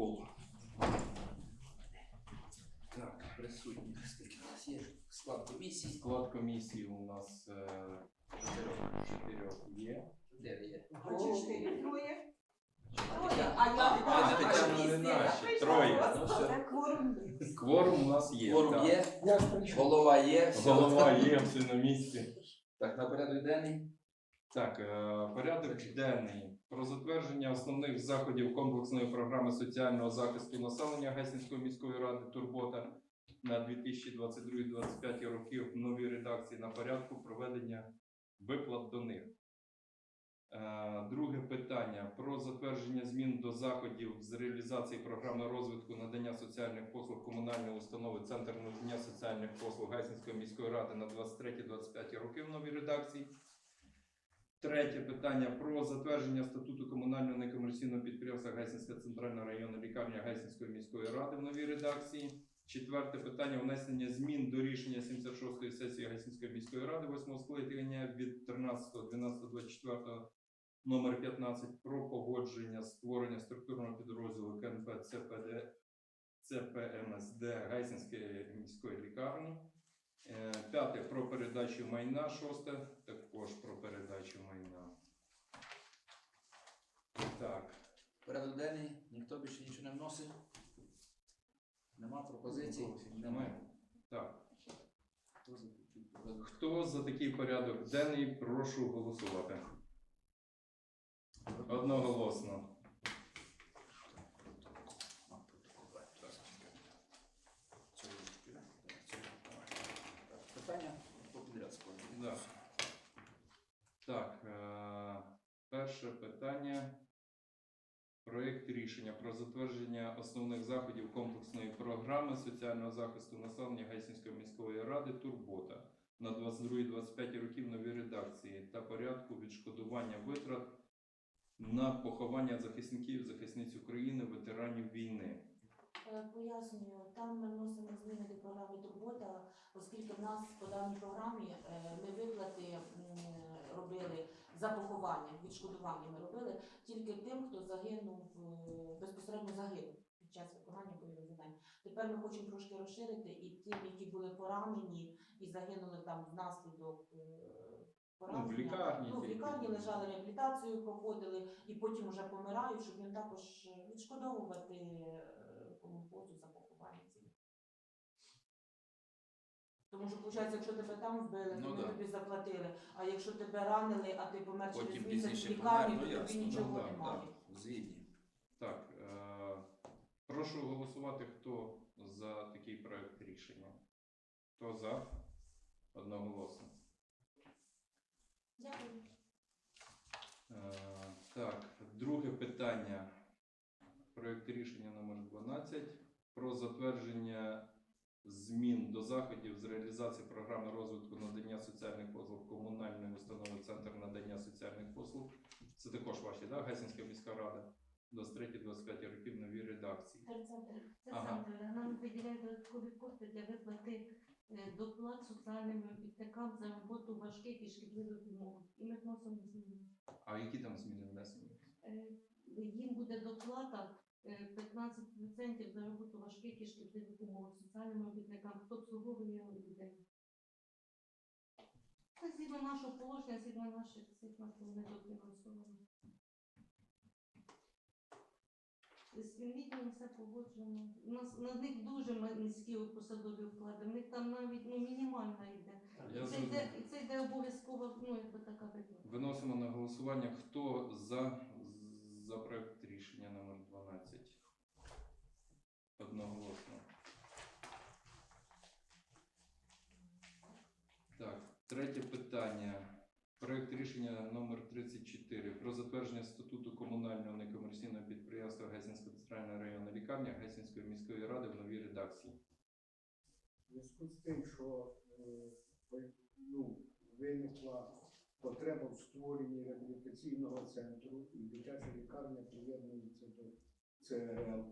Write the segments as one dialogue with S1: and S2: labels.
S1: протокол. Так, присутні. Скільки у нас є склад комісії?
S2: Склад комісії у нас е, чотирьох чотирьох є.
S1: Де є?
S3: Ти троє?
S1: Тетяна.
S3: А я
S1: А,
S3: бачу,
S1: Тетяна
S2: не наші, троє.
S1: Ну, все.
S3: це кворум є.
S2: Кворум у нас є.
S1: Форум
S2: так.
S1: є, голова є. все.
S2: Голова є, все на місці.
S1: Так, на порядок денний.
S2: Так, е, порядок денний. Про затвердження основних заходів комплексної програми соціального захисту населення Гайсинської міської ради Турбота на 2022-2025 роки в новій редакції на порядку проведення виплат до них. Е, Друге питання. Про затвердження змін до заходів з реалізації програми розвитку надання соціальних послуг комунальної установи Центр надання соціальних послуг Гайсинської міської ради на 23-25 роки. В новій редакції. Третє питання про затвердження статуту комунального некомерційного підприємства Гайсинська центральна районна лікарня Гайсинської міської ради в новій редакції. Четверте питання внесення змін до рішення 76-ї сесії Гайсинської міської ради 8 скликання від 13.12.24 номер 15 про погодження створення структурного підрозділу КНП ЦПД ЦПМСД Гайсинської міської лікарні. Е, П'яте про передачу майна. Шосте також про передачу майна. Так,
S1: Порядок денний. Ніхто більше нічого не вносить. Нема пропозицій?
S2: немає. Так.
S1: Хто за такий?
S2: Хто за такий порядок денний, прошу голосувати. Одноголосно.
S1: А, протокол, давай, зараз. Цього ручки, да? Так, цього, давай. Так, Питання попідряд складно.
S2: Да. Так, е, перше питання. Проєкт рішення про затвердження основних заходів комплексної програми соціального захисту населення Гайсинської міської ради Турбота на 22-25 років новій редакції та порядку відшкодування витрат на поховання захисників захисниць України, ветеранів війни.
S4: Е, Пояснюю, там ми вносимо зміни до програми Турбота, оскільки в нас по даній програмі е, ми виплати робили за поховання, відшкодування ми робили тільки тим, хто загинув е, безпосередньо загинув під час виконання бойових завдань. Тепер ми хочемо трошки розширити і тим, які були поранені і загинули там внаслідок е, поранення.
S2: Ну, в лікарні
S4: Ну, в лікарні лежали реабілітацію, проходили і потім вже помирають, щоб їм також відшкодовувати е, комунпозу за Тому що, виходить, якщо тебе там вбили,
S1: Ну
S4: то ми
S1: да.
S4: тобі заплатили. А якщо тебе ранили, а ти помер через
S1: Потім
S4: місяць в
S1: пізніше
S4: лікарні,
S1: ну
S4: то
S1: ясно.
S4: тобі нічого
S2: да,
S4: немає.
S1: Так, згідні.
S2: Так, е, прошу голосувати, хто за такий проект рішення. Хто за? Одноголосно.
S4: Дякую.
S2: Е, Так, друге питання. Проект рішення номер 12 про затвердження змін до заходів з реалізації програми розвитку надання соціальних послуг комунальної установи Центр надання соціальних послуг. Це також ваші, да? Гайсинська міська рада. 23-25 років нові редакції.
S4: Терцентр.
S5: Це
S2: Ага.
S5: центр. Нам виділяють додаткові кошти для виплати е, доплат соціальним робітникам за роботу важких і шкідливих умов. І ми вносимо зміни.
S2: А які там зміни внесені?
S5: Е, Їм буде доплата 15% за роботу важких і шкідливих умов соціальним робітникам, хто обслуговує людей. Це згідно нашого положення, згідно наших цих нас вони дофінансовані. З відмітно все погоджено. У нас на них дуже низькі посадові вклади. В них там навіть ну, мінімальна йде.
S2: Я
S5: це
S2: зрозумів.
S5: йде, це йде обов'язково, ну якби така виплата.
S2: Виносимо на голосування. Хто за, за проект рішення номер 12? Одноголосно. Так, третє питання. Проект рішення номер 34 про затвердження статуту комунального некомерційного підприємства Гайсинська центральна районна лікарня Гайсинської міської ради в новій редакції.
S6: В зв'язку з тим, що е, ну, виникла потреба в створенні реабілітаційного центру і дитяча лікарня приєднується до ЦРЛ,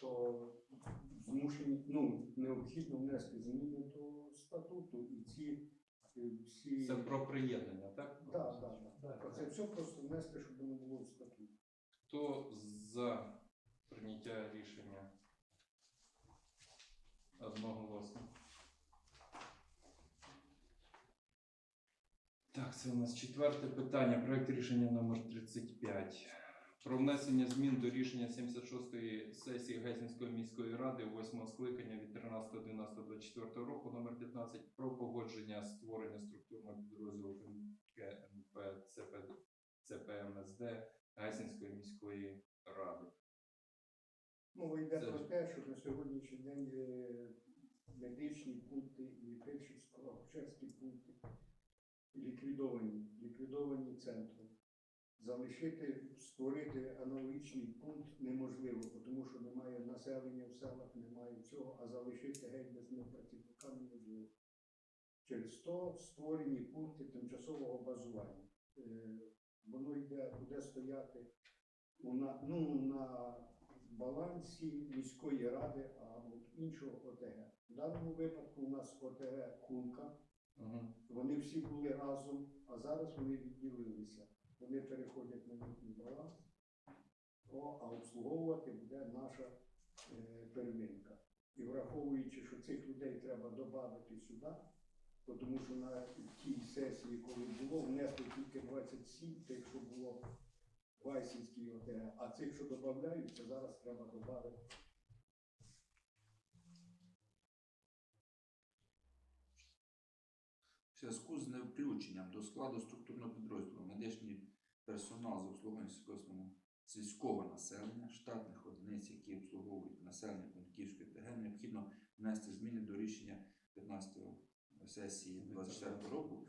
S6: то змушені, ну, необхідно внести зміни до статуту і ці е, всі.
S2: Це про приєднання, так?
S6: Так, так, так. Це все просто внести, щоб воно було в статут.
S2: Хто за Прийняття рішення одноголосно. Так, це у нас четверте питання. Проект рішення номер 35. Про внесення змін до рішення 76-ї сесії Гайсинської міської ради 8 скликання від 13.11.24 року номер 15 про погодження створення структурного підрозділу КНП ЦП, ЦПМСД Гайсинської міської ради.
S6: Мова йде про те, що на сьогоднішній день е, медичні пункти і фельдшерсько-акушерські пункти ліквідовані, ліквідовані центром. Залишити, створити аналогічний пункт неможливо, тому що немає населення в селах, немає цього, а залишити геть без працівника неможливо. Через то створені пункти тимчасового базування. Е, Воно йде, буде стояти на, ну, на балансі міської ради або іншого ОТГ. В даному випадку у нас ОТГ Кунка, вони всі були разом, а зараз вони відділилися. Вони переходять на їхній баланс, а обслуговувати буде наша е, первинка. І враховуючи, що цих людей треба додати сюди, тому що на тій сесії, коли було, внесли тільки 27 тих, що було в Вайсінській ОТГ, а цих, що додаються, зараз треба додати.
S1: В зв'язку з невключенням до складу структурного підрозділу медичний персонал з обслуговування сільського сільського населення, штатних одиниць, які обслуговують населення Пунктівської ТГ, необхідно внести зміни до рішення 15-ї сесії 24 року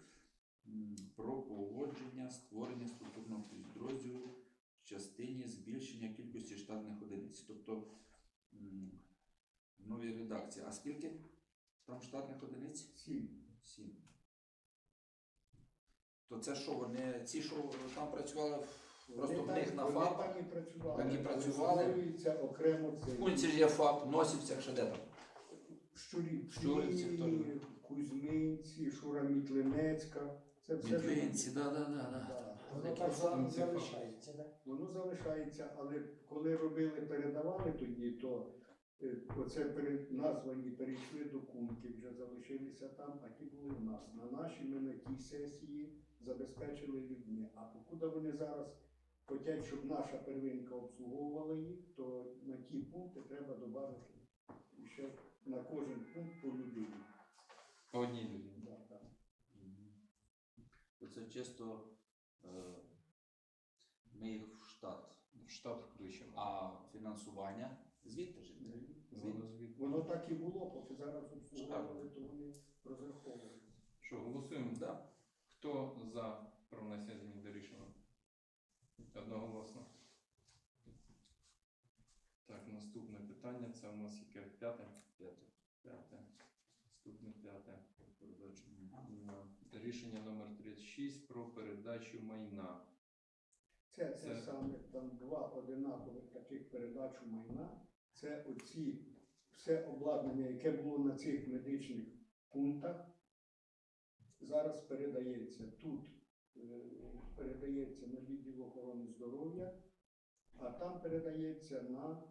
S1: про погодження створення структурного підрозділу в частині збільшення кількості штатних одиниць. Тобто в новій редакції. А скільки там штатних одиниць? Це що, вони ці, що там працювали, просто в них
S6: так-
S1: на
S6: вони
S1: ФАП?
S6: так і працювали.
S1: Вони працювали?
S6: створюється окремо це.
S1: В пункті ж є ФАП, носівцях, що де там?
S6: Щурі,
S1: Щурівці
S6: Щурі, Кузьминці, Шура Мітлинецька. Це все ж-
S1: Мітлинці, да, да, да, да.
S6: Да.
S7: Воно так за- залишається, так?
S6: Воно залишається, але коли робили, передавали тоді, то е, оце пере- названі перейшли до кунки, вже залишилися там, а ті були в нас. На нашій ми на тій сесії забезпечили людьми. А покуди вони зараз хочуть, щоб наша первинка обслуговувала їх, то на ті пункти треба додати ще на кожен пункт по людині.
S2: По одній людині.
S6: Да.
S1: То це чисто е, ми їх в штат.
S2: В штат включимо.
S1: А фінансування звідти ж?
S2: Воно звідти.
S6: Воно так і було, поки зараз обслуговували, то вони розраховують.
S2: Що, голосуємо?
S1: Да.
S2: Хто за про внесення змін до рішення? Одноголосно. Так, наступне питання. Це у нас яке п'яте?
S1: П'яте.
S2: П'яте. Наступне п'яте.
S1: Передачу.
S2: Рішення номер 36 про передачу майна.
S6: Це, це,
S2: Це-
S6: саме там два одинакових таких передач майна. Це оці все обладнання, яке було на цих медичних пунктах, зараз передається тут, е, передається на відділ охорони здоров'я, а там передається на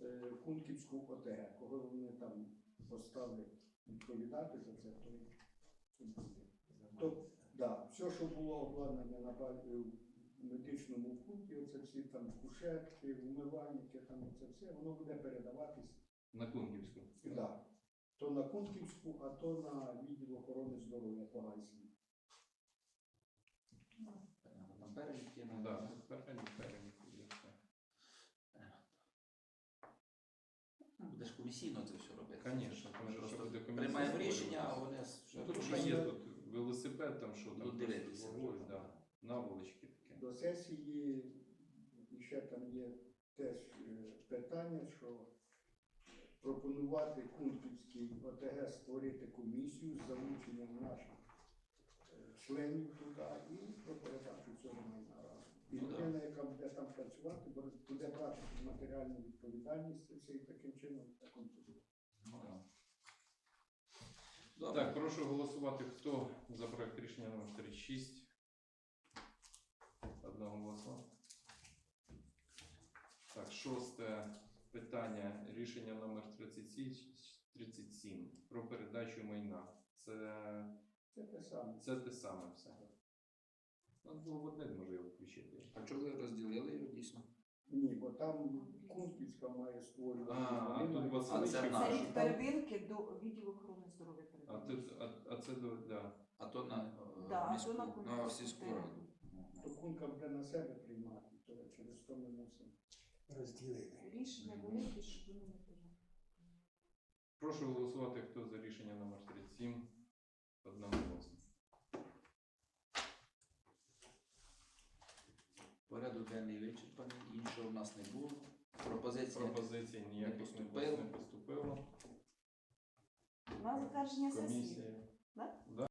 S6: е, Кунківську ОТГ. Кого вони там поставлять відповідати за це, то буде. Да, все, що було обладнання на в медичному пункті, оце всі там кушетки, умивальники, там це все, воно буде передаватись
S2: На Кунківську.
S6: да, то на Кунківську, а то на відділ охорони здоров'я.
S1: Понятно, Там перелік є.
S2: Ну, да, тут перелік, перелік є все.
S1: Ну, Буде комісійно це все робити.
S2: Конечно, тому
S1: Ми
S2: що
S1: просто
S2: буде комісія
S1: приймаємо
S2: створюватися.
S1: рішення, а вони вже
S2: Ну, тут що
S1: комісія
S2: є тут велосипед, там що там
S1: дивитися. вже.
S2: да, наволочки таке.
S6: До сесії і ще там є теж е, питання, що пропонувати Кунківській ОТГ створити комісію з залученням наших е, членів туди і про передачу цього майна разом. І
S1: Ну,
S6: людина, яка буде там працювати, буде- брати матеріальну відповідальність це все і таким чином це контролює.
S1: Ну.
S2: Так, прошу голосувати. Хто за проект рішення номер 36? Одного голосу. Так, шосте питання рішення номер 37, 37 про передачу майна. Це,
S6: Це те саме.
S2: це те саме все. Надо було в одне може його включити.
S1: А чого ви розділили його дійсно?
S6: Ні, бо там Кунківська має створювати.
S2: А, а тут Василичів.
S1: це
S3: Це від первинки до відділу охорони здоров'я
S2: А, тут, а, а це до да.
S1: А то на е,
S3: Да, а то на
S1: на,
S3: Кунківську
S1: сільську раду.
S6: То Кунка буде на себе приймати, то через то ми мусимо.
S7: Розділили.
S3: Рішення велике, що воно не прийняли.
S2: Прошу голосувати, хто за рішення номер 37 одноголосно.
S1: Порядок денний вичерпаний, іншого в нас не було. Пропозиція
S2: Пропозицій ніяких не
S1: поступило.
S2: не поступило.
S3: На затвердження сесії.
S2: Комісія